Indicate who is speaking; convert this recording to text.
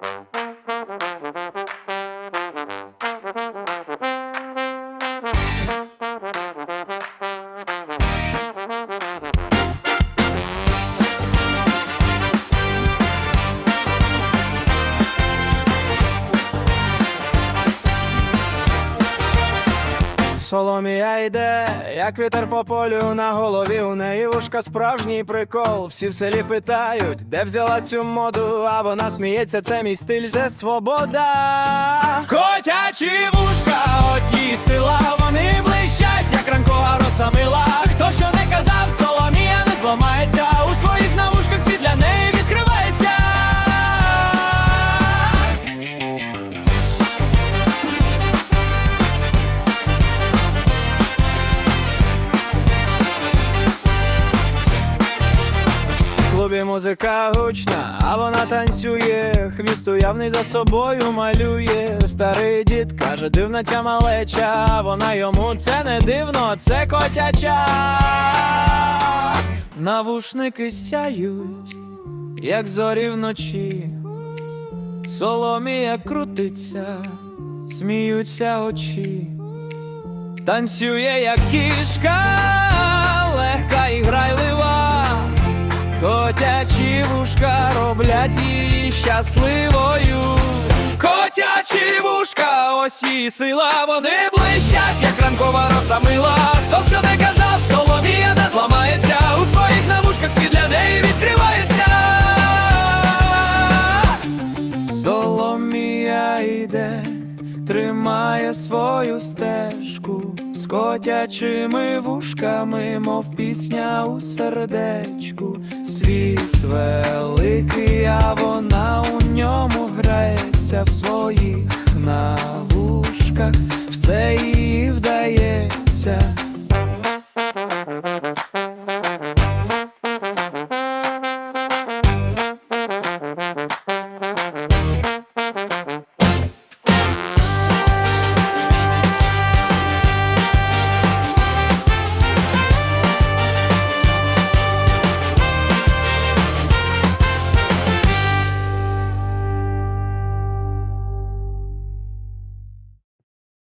Speaker 1: Thank you. Соломія йде, як вітер по полю на голові. У неї вушка справжній прикол. Всі в селі питають, де взяла цю моду, а вона сміється, це мій стиль, це свобода. Котячі клубі музика гучна, а вона танцює, хвіст уявний за собою малює. Старий дід каже, дивна ця малеча, а вона йому це не дивно, це котяча. Навушники сяють, як зорі вночі. Соломія крутиться, сміються очі. Танцює, як кішка, легка і грайлива. Котячі вушка роблять її щасливою. Котячі вушка, ось її сила, вони блищать, як ранкова роса мила. Хто б що не казав, Соломія не зламається. У своїх навушках світ для неї відкривається. Соломія йде, тримає свою стежку котячими вушками, мов пісня у сердечку. Світ великий, а вона у ньому грається в своїх навушках, все їй вдається.